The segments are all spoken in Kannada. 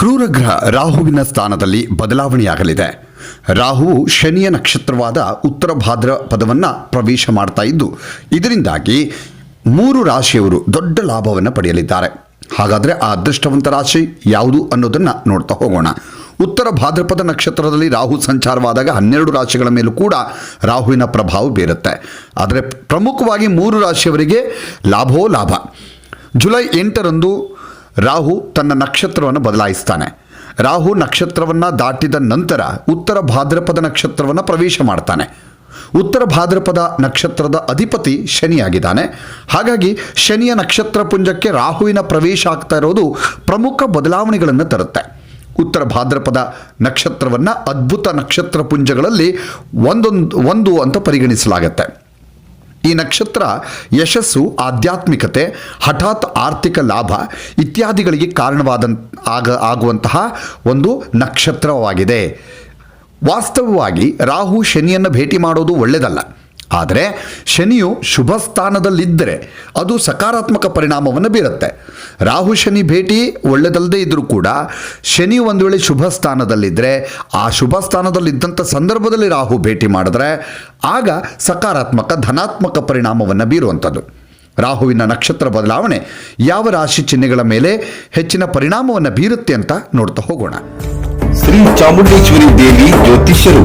ಕ್ರೂರ ಗ್ರಹ ರಾಹುವಿನ ಸ್ಥಾನದಲ್ಲಿ ಬದಲಾವಣೆಯಾಗಲಿದೆ. ರಾಹು ಶನಿಯ ನಕ್ಷತ್ರವಾದ ಉತ್ತರ ಭಾದ್ರ ಪದವನ್ನು ಪ್ರವೇಶ ಮಾಡ್ತಾ ಇದ್ದು, ಇದರಿಂದಾಗಿ ಮೂರು ರಾಶಿಯವರು ದೊಡ್ಡ ಲಾಭವನ್ನು ಪಡೆಯಲಿದ್ದಾರೆ. ಹಾಗಾದರೆ ಆ ಅದೃಷ್ಟವಂತ ರಾಶಿ ಯಾವುದು ಅನ್ನೋದನ್ನು ನೋಡ್ತಾ ಹೋಗೋಣ. ಉತ್ತರ ಭಾದ್ರಪದ ನಕ್ಷತ್ರದಲ್ಲಿ ರಾಹು ಸಂಚಾರವಾದಾಗ ಹನ್ನೆರಡು ರಾಶಿಗಳ ಮೇಲೂ ಕೂಡ ರಾಹುವಿನ ಪ್ರಭಾವ ಬೀರುತ್ತೆ. ಆದರೆ ಪ್ರಮುಖವಾಗಿ ಮೂರು ರಾಶಿಯವರಿಗೆ ಲಾಭವೋ ಲಾಭ. ಜುಲೈ ಎಂಟರಂದು ರಾಹು ತನ್ನ ನಕ್ಷತ್ರವನ್ನು ಬದಲಾಯಿಸ್ತಾನೆ. ರಾಹು ನಕ್ಷತ್ರವನ್ನು ದಾಟಿದ ನಂತರ ಉತ್ತರ ಭಾದ್ರಪದ ನಕ್ಷತ್ರವನ್ನು ಪ್ರವೇಶ ಮಾಡ್ತಾನೆ. ಉತ್ತರ ಭಾದ್ರಪದ ನಕ್ಷತ್ರದ ಅಧಿಪತಿ ಶನಿಯಾಗಿದ್ದಾನೆ. ಹಾಗಾಗಿ ಶನಿಯ ನಕ್ಷತ್ರ ಪುಂಜಕ್ಕೆ ರಾಹುವಿನ ಪ್ರವೇಶ ಆಗ್ತಾ ಇರೋದು ಪ್ರಮುಖ ಬದಲಾವಣೆಗಳನ್ನು ತರುತ್ತೆ. ಉತ್ತರ ಭಾದ್ರಪದ ನಕ್ಷತ್ರವನ್ನು ಅದ್ಭುತ ನಕ್ಷತ್ರ ಪುಂಜಗಳಲ್ಲಿ ಒಂದೊಂದು, ಒಂದು ಅಂತ ಪರಿಗಣಿಸಲಾಗತ್ತೆ. ಈ ನಕ್ಷತ್ರ ಯಶಸ್ಸು, ಆಧ್ಯಾತ್ಮಿಕತೆ, ಹಠಾತ್ ಆರ್ಥಿಕ ಲಾಭ ಇತ್ಯಾದಿಗಳಿಗೆ ಕಾರಣವಾದ ಆಗ, ಆಗುವಂತಹ ಒಂದು ನಕ್ಷತ್ರವಾಗಿದೆ. ವಾಸ್ತವವಾಗಿ ರಾಹು ಶನಿಯನ್ನು ಭೇಟಿ ಮಾಡೋದು ಒಳ್ಳೆಯದಲ್ಲ ಆದರೆ ಶನಿಯು ಶುಭ ಸ್ಥಾನದಲ್ಲಿದ್ದರೆ ಅದು ಸಕಾರಾತ್ಮಕ ಪರಿಣಾಮವನ್ನು ಬೀರುತ್ತೆ. ರಾಹು ಶನಿ ಭೇಟಿ ಒಳ್ಳೆದಲ್ಲದೇ ಇದ್ದರೂ ಕೂಡ ಶನಿ ಒಂದು ವೇಳೆ ಶುಭ ಸ್ಥಾನದಲ್ಲಿದ್ದರೆ ಆ ಶುಭ ಸ್ಥಾನದಲ್ಲಿದ್ದಂಥ ಸಂದರ್ಭದಲ್ಲಿ ರಾಹು ಭೇಟಿ ಮಾಡಿದ್ರೆ ಆಗ ಸಕಾರಾತ್ಮಕ ಧನಾತ್ಮಕ ಪರಿಣಾಮವನ್ನು ಬೀರುವಂಥದ್ದು. ರಾಹುವಿನ ನಕ್ಷತ್ರ ಬದಲಾವಣೆ ಯಾವ ರಾಶಿ ಚಿಹ್ನೆಗಳ ಮೇಲೆ ಹೆಚ್ಚಿನ ಪರಿಣಾಮವನ್ನು ಬೀರುತ್ತೆ ಅಂತ ನೋಡ್ತಾ ಹೋಗೋಣ. ಶ್ರೀ ಚಾಮುಂಡೇಶ್ವರಿ ದೇವಿ ಜ್ಯೋತಿಷ್ಯರು.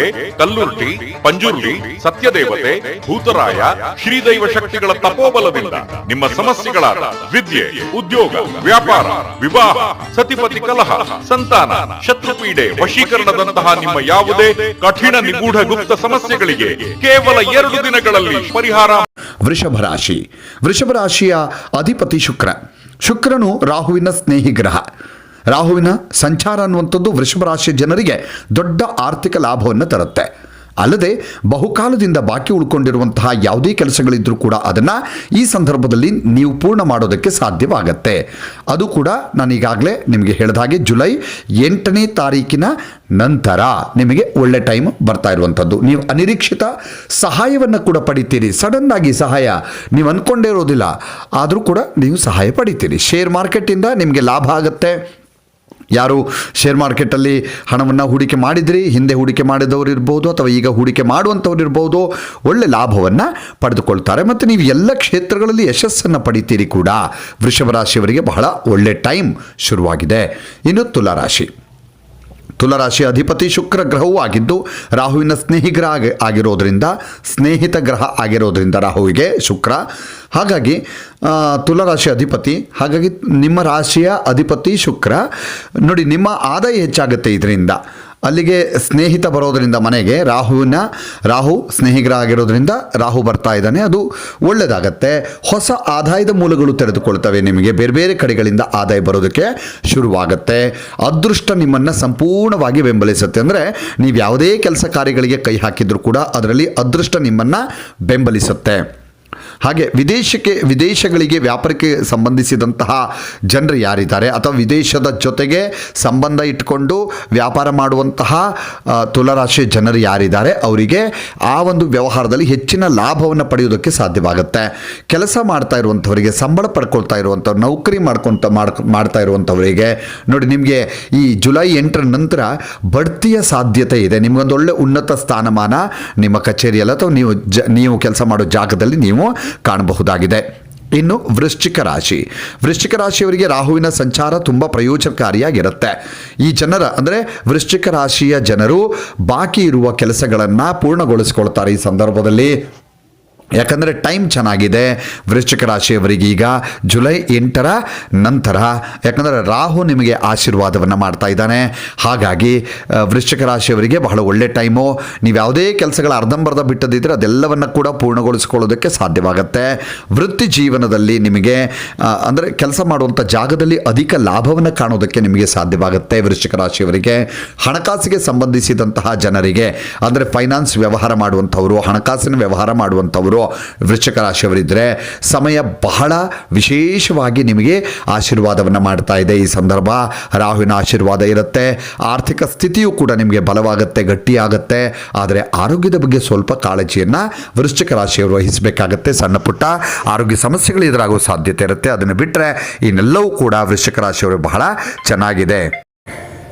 ಕಲ್ಲುರ್ಟಿ ಪಂಜುರ್ಲಿ ಸತ್ಯದೇವತೆ, ಭೂತರಾಯ, ಶ್ರೀದೈವ ಶಕ್ತಿಗಳ ತಪೋಬಲದಿಂದ ನಿಮ್ಮ ಸಮಸ್ಯೆಗಳಾದ ವಿದ್ಯೆ, ಉದ್ಯೋಗ, ವ್ಯಾಪಾರ, ವಿವಾಹ, ಸತಿಪತಿ ಕಲಹ, ಸಂತಾನ, ಶತ್ರುಪೀಡೆ, ವಶೀಕರಣದಂತಹ ನಿಮ್ಮ ಯಾವುದೇ ಕಠಿಣ ನಿಗೂಢ ಗುಪ್ತ ಸಮಸ್ಯೆಗಳಿಗೆ ಕೇವಲ ಎರಡು ದಿನಗಳಲ್ಲಿ ಪರಿಹಾರ. ವೃಷಭ ರಾಶಿ. ವೃಷಭ ರಾಶಿಯ ಅಧಿಪತಿ ಶುಕ್ರ. ಶುಕ್ರನು ರಾಹುವಿನ ಸ್ನೇಹಿ ಗ್ರಹ. ರಾಹುವಿನ ಸಂಚಾರ ಅನ್ನುವಂಥದ್ದು ವೃಷಭ ರಾಶಿಯ ಜನರಿಗೆ ದೊಡ್ಡ ಆರ್ಥಿಕ ಲಾಭವನ್ನು ತರುತ್ತೆ. ಅಲ್ಲದೆ ಬಹುಕಾಲದಿಂದ ಬಾಕಿ ಉಳ್ಕೊಂಡಿರುವಂತಹ ಯಾವುದೇ ಕೆಲಸಗಳಿದ್ರೂ ಕೂಡ ಅದನ್ನು ಈ ಸಂದರ್ಭದಲ್ಲಿ ನೀವು ಪೂರ್ಣ ಮಾಡೋದಕ್ಕೆ ಸಾಧ್ಯವಾಗತ್ತೆ. ಅದು ಕೂಡ ನಾನು ಈಗಾಗಲೇ ನಿಮಗೆ ಹೇಳಿದ ಹಾಗೆ ಜುಲೈ ಎಂಟನೇ ತಾರೀಕಿನ ನಂತರ ನಿಮಗೆ ಒಳ್ಳೆ ಟೈಮ್ ಬರ್ತಾ ಇರುವಂಥದ್ದು. ನೀವು ಅನಿರೀಕ್ಷಿತ ಸಹಾಯವನ್ನು ಕೂಡ ಪಡಿತೀರಿ. ಸಡನ್ ಆಗಿ ಸಹಾಯ ನೀವು ಅಂದ್ಕೊಂಡೇ ಇರೋದಿಲ್ಲ. ಆದರೂ ಕೂಡ ನೀವು ಸಹಾಯ ಪಡಿತೀರಿ. ಶೇರ್ ಮಾರ್ಕೆಟಿಂದ ನಿಮಗೆ ಲಾಭ ಆಗುತ್ತೆ. ಯಾರು ಶೇರ್ ಮಾರ್ಕೆಟಲ್ಲಿ ಹಣವನ್ನು ಹೂಡಿಕೆ ಮಾಡಿದ್ರಿ? ಹಿಂದೆ ಹೂಡಿಕೆ ಮಾಡಿದವರು ಇರ್ಬೋದು ಅಥವಾ ಈಗ ಹೂಡಿಕೆ ಮಾಡುವಂಥವ್ರು ಇರ್ಬೋದು. ಒಳ್ಳೆ ಲಾಭವನ್ನು ಪಡೆದುಕೊಳ್ತಾರೆ. ಮತ್ತು ನೀವು ಎಲ್ಲ ಕ್ಷೇತ್ರಗಳಲ್ಲಿ ಯಶಸ್ಸನ್ನು ಪಡಿತೀರಿ ಕೂಡ. ವೃಷಭ ರಾಶಿಯವರಿಗೆ ಬಹಳ ಒಳ್ಳೆ ಟೈಮ್ ಶುರುವಾಗಿದೆ. ಇನ್ನು ತುಲಾರಾಶಿ ತುಲರಾಶಿ ಅಧಿಪತಿ ಶುಕ್ರ ಗ್ರಹವೂ ಆಗಿದ್ದು, ರಾಹುವಿನ ಸ್ನೇಹಿ ಗ್ರಹ ಆಗಿ- ಆಗಿರೋದ್ರಿಂದ, ಸ್ನೇಹಿತ ಗ್ರಹ ಆಗಿರೋದ್ರಿಂದ ರಾಹುವಿಗೆ ಶುಕ್ರ. ಹಾಗಾಗಿ ತುಲಾರಾಶಿ ಅಧಿಪತಿ, ಹಾಗಾಗಿ ನಿಮ್ಮ ರಾಶಿಯ ಅಧಿಪತಿ ಶುಕ್ರ. ನೋಡಿ, ನಿಮ್ಮ ಆದಾಯ ಹೆಚ್ಚಾಗುತ್ತೆ ಇದರಿಂದ. ಅಲ್ಲಿಗೆ ಸ್ನೇಹಿತ ಬರೋದರಿಂದ ಮನೆಗೆ ರಾಹುವಿನ, ರಾಹು ಸ್ನೇಹಿಗರ ಆಗಿರೋದ್ರಿಂದ ರಾಹು ಬರ್ತಾ ಇದ್ದಾನೆ. ಅದು ಒಳ್ಳೆಯದಾಗತ್ತೆ ಹೊಸ ಆದಾಯದ ಮೂಲಗಳು ತೆರೆದುಕೊಳ್ತವೆ. ನಿಮಗೆ ಬೇರೆ ಬೇರೆ ಕಡೆಗಳಿಂದ ಆದಾಯ ಬರೋದಕ್ಕೆ ಶುರುವಾಗುತ್ತೆ. ಅದೃಷ್ಟ ನಿಮ್ಮನ್ನು ಸಂಪೂರ್ಣವಾಗಿ ಬೆಂಬಲಿಸುತ್ತೆ. ಅಂದರೆ ನೀವು ಯಾವುದೇ ಕೆಲಸ ಕಾರ್ಯಗಳಿಗೆ ಕೈ ಹಾಕಿದರೂ ಕೂಡ ಅದರಲ್ಲಿ ಅದೃಷ್ಟ ನಿಮ್ಮನ್ನು ಬೆಂಬಲಿಸುತ್ತೆ. ಹಾಗೆ ವಿದೇಶಕ್ಕೆ, ವಿದೇಶಗಳಿಗೆ ವ್ಯಾಪಾರಕ್ಕೆ ಸಂಬಂಧಿಸಿದಂತಹ ಜನರು ಯಾರಿದ್ದಾರೆ ಅಥವಾ ವಿದೇಶದ ಜೊತೆಗೆ ಸಂಬಂಧ ಇಟ್ಟುಕೊಂಡು ವ್ಯಾಪಾರ ಮಾಡುವಂತಹ ತುಲರಾಶಿಯ ಜನರು ಯಾರಿದ್ದಾರೆ, ಅವರಿಗೆ ಆ ಒಂದು ವ್ಯವಹಾರದಲ್ಲಿ ಹೆಚ್ಚಿನ ಲಾಭವನ್ನು ಪಡೆಯುವುದಕ್ಕೆ ಸಾಧ್ಯವಾಗುತ್ತೆ. ಕೆಲಸ ಮಾಡ್ತಾ ಇರುವಂಥವರಿಗೆ, ಸಂಬಳ ಪಡ್ಕೊಳ್ತಾ ಇರುವಂಥವ್ರು, ನೌಕರಿ ಮಾಡ್ಕೊತ, ಮಾಡ್, ಮಾಡ್ತಾ ಇರುವಂಥವರಿಗೆ, ನೋಡಿ ನಿಮಗೆ ಈ ಜುಲೈ ಎಂಟರ ನಂತರ ಬಡ್ತಿಯ ಸಾಧ್ಯತೆ ಇದೆ. ನಿಮಗೊಂದು ಒಳ್ಳೆ ಉನ್ನತ ಸ್ಥಾನಮಾನ ನಿಮ್ಮ ಕಚೇರಿಯಲ್ಲಿ ಅಥವಾ ನೀವು ಜ, ನೀವು ಕೆಲಸ ಮಾಡೋ ಜಾಗದಲ್ಲಿ ನೀವು ಕಾಣಬಹುದಾಗಿದೆ. ಇನ್ನು ವೃಶ್ಚಿಕ ರಾಶಿ. ವೃಶ್ಚಿಕ ರಾಶಿಯವರಿಗೆ ರಾಹುವಿನ ಸಂಚಾರ ತುಂಬ ಪ್ರಯೋಜನಕಾರಿಯಾಗಿರುತ್ತೆ. ಈ ಜನರ, ಅಂದರೆ ವೃಶ್ಚಿಕ ರಾಶಿಯ ಜನರು ಬಾಕಿ ಇರುವ ಕೆಲಸಗಳನ್ನು ಪೂರ್ಣಗೊಳಿಸ್ಕೊಳ್ತಾರೆ ಈ ಸಂದರ್ಭದಲ್ಲಿ. ಯಾಕಂದರೆ ಟೈಮ್ ಚೆನ್ನಾಗಿದೆ. ವೃಶ್ಚಿಕ ರಾಶಿಯವರಿಗೆ ಈಗ ಜುಲೈ ಎಂಟರ ನಂತರ. ಯಾಕಂದರೆ ರಾಹು ನಿಮಗೆ ಆಶೀರ್ವಾದವನ್ನು ಮಾಡ್ತಾ ಇದ್ದಾನೆ. ಹಾಗಾಗಿ ವೃಶ್ಚಿಕ ರಾಶಿಯವರಿಗೆ ಬಹಳ ಒಳ್ಳೆ ಟೈಮು. ನೀವು ಯಾವುದೇ ಕೆಲಸಗಳ ಅರ್ಧಂಬರ್ಧ ಬಿಟ್ಟದಿದ್ದರೆ ಅದೆಲ್ಲವನ್ನು ಕೂಡ ಪೂರ್ಣಗೊಳಿಸಿಕೊಳ್ಳೋದಕ್ಕೆ ಸಾಧ್ಯವಾಗುತ್ತೆ. ವೃತ್ತಿ ಜೀವನದಲ್ಲಿ ನಿಮಗೆ ಅಂದರೆ ಕೆಲಸ ಮಾಡುವಂಥ ಜಾಗದಲ್ಲಿ ಅಧಿಕ ಲಾಭವನ್ನು ಕಾಣೋದಕ್ಕೆ ನಿಮಗೆ ಸಾಧ್ಯವಾಗುತ್ತೆ ವೃಶ್ಚಿಕ ರಾಶಿಯವರಿಗೆ. ಹಣಕಾಸಿಗೆ ಸಂಬಂಧಿಸಿದಂತಹ ಜನರಿಗೆ, ಅಂದರೆ ಫೈನಾನ್ಸ್ ವ್ಯವಹಾರ ಮಾಡುವಂಥವರು, ಹಣಕಾಸಿನ ವ್ಯವಹಾರ ಮಾಡುವಂಥವರು ವೃಶ್ಚಿಕ ರಾಶಿಯವರಿದ್ದರೆ ಸಮಯ ಬಹಳ ವಿಶೇಷವಾಗಿ ನಿಮಗೆ ಆಶೀರ್ವಾದವನ್ನು ಮಾಡ್ತಾ ಇದೆ. ಈ ಸಂದರ್ಭ ರಾಹುವಿನ ಆಶೀರ್ವಾದ ಇರುತ್ತೆ. ಆರ್ಥಿಕ ಸ್ಥಿತಿಯೂ ಕೂಡ ನಿಮಗೆ ಬಲವಾಗುತ್ತೆ, ಗಟ್ಟಿಯಾಗುತ್ತೆ. ಆದರೆ ಆರೋಗ್ಯದ ಬಗ್ಗೆ ಸ್ವಲ್ಪ ಕಾಳಜಿಯನ್ನು ವೃಶ್ಚಿಕ ರಾಶಿಯವರು ವಹಿಸಬೇಕಾಗತ್ತೆ. ಸಣ್ಣ ಪುಟ್ಟ ಆರೋಗ್ಯ ಸಮಸ್ಯೆಗಳು ಎದುರಾಗುವ ಸಾಧ್ಯತೆ ಇರುತ್ತೆ. ಅದನ್ನು ಬಿಟ್ಟರೆ ಇನ್ನೆಲ್ಲವೂ ಕೂಡ ವೃಶ್ಚಿಕ ರಾಶಿಯವರು ಬಹಳ ಚೆನ್ನಾಗಿದೆ.